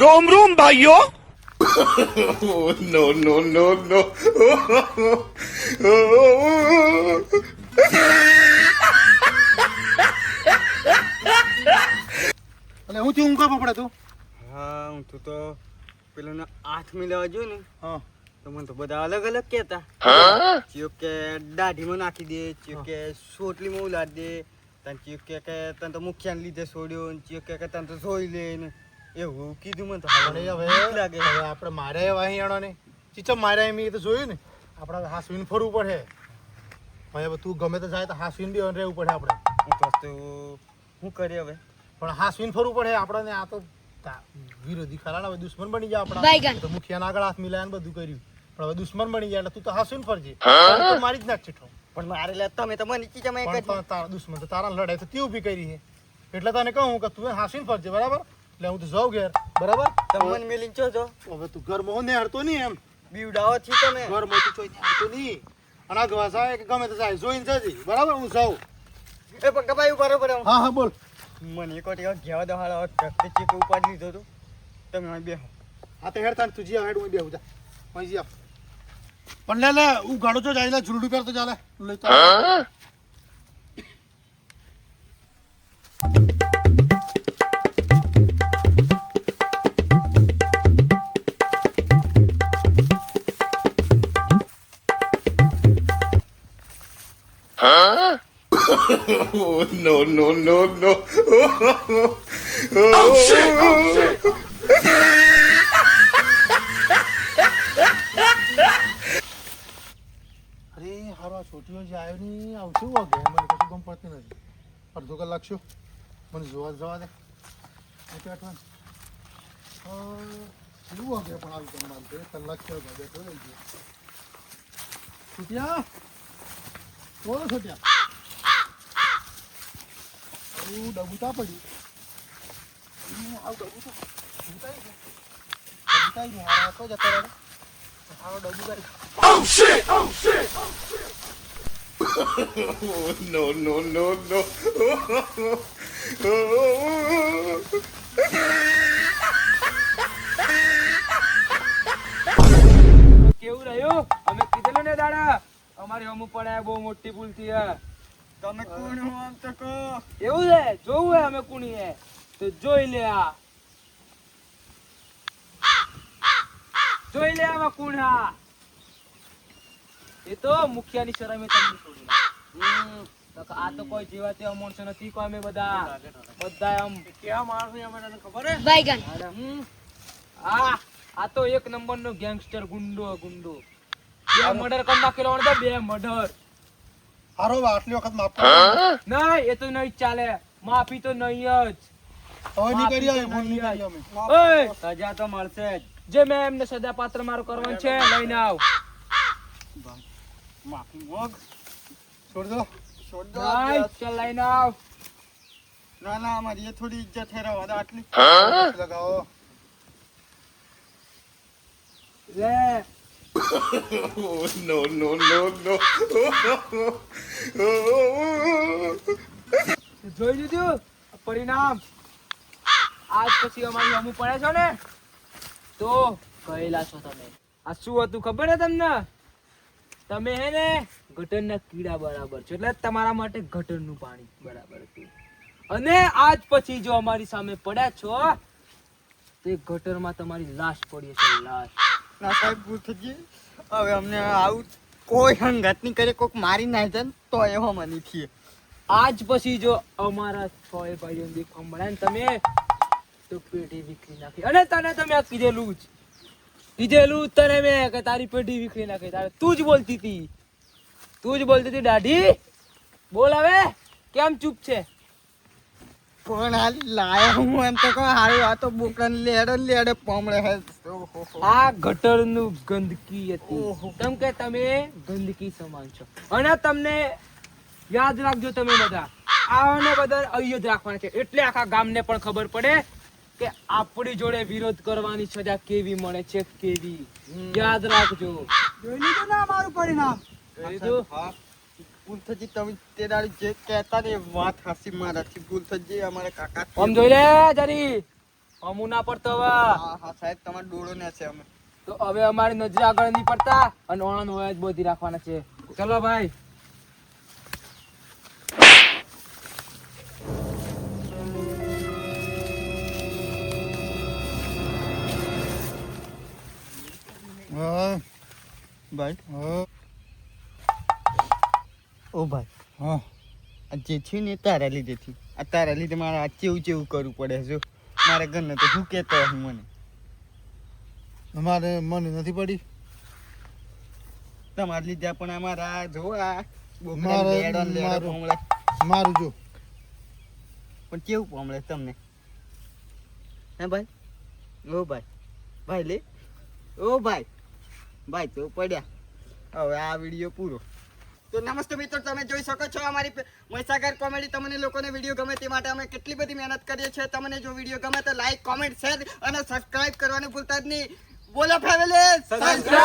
રોમ રોમ ભાઈઓ. નો નો નો નો અને હું થી ઊંઘા પકડે તું. હા હું તું તો પેલો ને આઠ મિલાવા જોયું ને હા. તો મને તો બધા અલગ અલગ કહેતા. ચિયો કે દાઢીમાં નાખી દે ચિયો કે સોટલીમાં ઉલાડી દે તને ચિયો કે તને તો મુખ્યાને લીધે છોડ્યો ચિયો કે તને તો જોઈ લે ને. એવું કીધું મને તો હવે લાગે. હવે આપણે મારે વાહિયાણો ને. ચીચમ મારે એમ એ તો જોયું ને આપણે હાસવીને ફરવું પડે. હવે તું ગમે તો જાય તો હાસવીને બી રહેવું પડે આપણે. હું તો શું કરીએ હવે? પણ હાસવીને ફરવું પડે આપણને આ તો વિરોધી ખરા હવે દુશ્મન બની જાય આપણા. તો મુખિયાના આગળ હાથ મિલાય ને બધું કર્યું. પણ હવે દુશ્મન બની જાય એટલે તું તો હાસવીને ફરજે. મારી જ નાખ છીઠો પણ મારે લે તમે તો મને ચીચા મેં પણ તારા દુશ્મન તો તારા લડાઈ તો તે ઊભી કરી છે. એટલે તને કહું કે તું હાસીન ફરજે બરાબર? એટલે હું તો જાઉં ઘેર. બરાબર? તમે મને મેલીને ચો છો હવે તું ઘર મોહ ને હરતો નહીં એમ. બીવડાવો છી તમે. ઘર મોટી ચોઈ હરતો નહીં. અને આ ગવા જાય કે ગમે તો જાય જોઈને જજે. બરાબર? હું જાઉં. એ પણ કપાયું બરાબર હું હા હા બોલ. મને એક વાર ઘેવા દહાડો ટ્રકથી ચીક ઉપાડી લીધો હતો તમે અહીં બેહો. હા તો હેર તાન તું જી હેડ હું બેહું જા. અહીં જી પણ લે લે હું ગાડો છો જાય લે ઝુરડું પેર તો ચાલે લઈ તો Oh, no, no, no, no. અરે હારો આ છોટીઓ જે આવ્યો નહીં આવશે વાગે મને કશું ગમ પડતી નથી. અડધો કલાક શું મને જોવા જવા દે. નથી અઠવાન શું વાગે પણ આવી તમે મારે? કલાક થયો ભાગે બેઠો છૂટ્યા બોલો છૂટ્યા આવું ડબુતા પડ્યું. આવું ડબુતા Oh, no, no, no, no. કેવું રહ્યું? અમે અમારી અમુક પડે બહુ મોટી ભૂલથી તમે કોણ હો આમ તો કહો. એવું છે? જોવું હે અમે કોણી હે તો જોઈ લે આ. જોઈ લે આમાં કોણ હા. એ તો મુખિયાની શરમે તમને છોડી હમ, તો આ તો કોઈ જેવા તેવા છે નથી કોઈ અમે બધા. બધા આમ કેવા માણસો છે અમને તને ખબર હે? બાયગાન હમ. આ આ તો એક નંબર નો ગેંગસ્ટર ગુંડો ગુંડો. બે મર્ડર કરી નાખેલો હોય બે મર્ડર. હારો આટલી વખત માફ કરો. નહીં એ તો નહીં ચાલે. માફી તો નહીં જ. હવે નહીં કરી આવી ભૂલ નહીં કરી અમે ઓય, સજા તો મળશે જ. જે મેં એમને સદા પાત્ર મારું કરવાનું છે લઈને આવ. માફી મોગ. છોડ દો. છોડ દો. ચાલ લઈને આવ. ના ના અમારી એ થોડી ઇજ્જત હે રહેવા આટલી. લગાવો. લે. no, no, no, no. જોઈ લીધું? પરિણામ. આજ પછી અમારી અમુ પડે છો ને? તો કહેલા છો તમે. આ શું હતું ખબર હે તમને? તમે હે ને ગટરના કીડા બરાબર છો. એટલે તમારા માટે ગટરનું પાણી બરાબર હતું. અને આજ પછી જો અમારી સામે પડ્યા છો તો એ ગટરમાં તમારી લાશ પડી છે લાશ. ના સાહેબ ભૂલ થઈ ગઈ. હવે અમને આવું કોઈ હંગાત નહીં કરે કોઈક મારી ના જાય ને તો એવો મની થઈએ. આજ પછી જો અમારા છ ભાઈઓ ને તમે, તો પેઢી વિખરી નાખી. અને તને તમે આ કીધેલું જ. કીધેલું તને મેં કે તારી પેઢી વિખરી નાખી. તારે તું જ બોલતી હતી. તું જ બોલતી હતી, દાઢી, બોલ હવે. કેમ ચૂપ છે? પણ આ લાયા હું એમ તો કહું હારું આ તો બોકન લેડે લેડે પમળે હે. આ ગટરનું ગંદકી હતી. કેમ કે તમે ગંદકી સમાન છો. અને તમને યાદ રાખજો તમે બધા આને બધા અહીંયા જ રાખવાના છે. એટલે આખા ગામને પણ ખબર પડે કે આપણી જોડે વિરોધ કરવાની સજા કેવી મળે છે કેવી. યાદ રાખજો. જોઈ લીધું ના મારું પરિણામ? ગઈ તમે તે દાડી જે કહેતા ને વાત હાસી મારાથી ગુલથજી અમારા કાકા આમ જોઈ લે જરી. અમુ ના પડતો હવે. હા હા સાહેબ તમારો ડોળો ને છે અમે. તો હવે અમારી નજર આગળ નહીં પડતા અને ઓણન હોય જ બોધી રાખવાના છે. ચલો ભાઈ. ભાઈ હા. ઓ ભાઈ. હા. આ જે છે ને તારા લીધે થયું. આ તારા લીધે મારે આ ચેવું ચેવું કરવું પડે જો મારા ઘરને તો શું કહેતો હું મને? મારે મને નથી પડી? તમારા લીધે પણ અમારા જો આ. મારું જો. પણ કેવું પોમળે તમને? હે ભાઈ? ઓ ભાઈ. ભાઈ લે. ઓ ભાઈ. ભાઈ તો પડ્યા. હવે આ વીડિયો પૂરો. તો નમસ્તે મિત્રો, તમે જોઈ શકો છો અમારી મહીસાગર કોમેડી. તમને લોકોને વીડિયો ગમે તે માટે અમે કેટલી બધી મહેનત કરીએ છીએ. તમને જો વીડિયો ગમે તો લાઈક કોમેન્ટ શેર અને સબસ્ક્રાઇબ કરવાનું ભૂલતા જ નહીં. બોલો ફેમિલી જય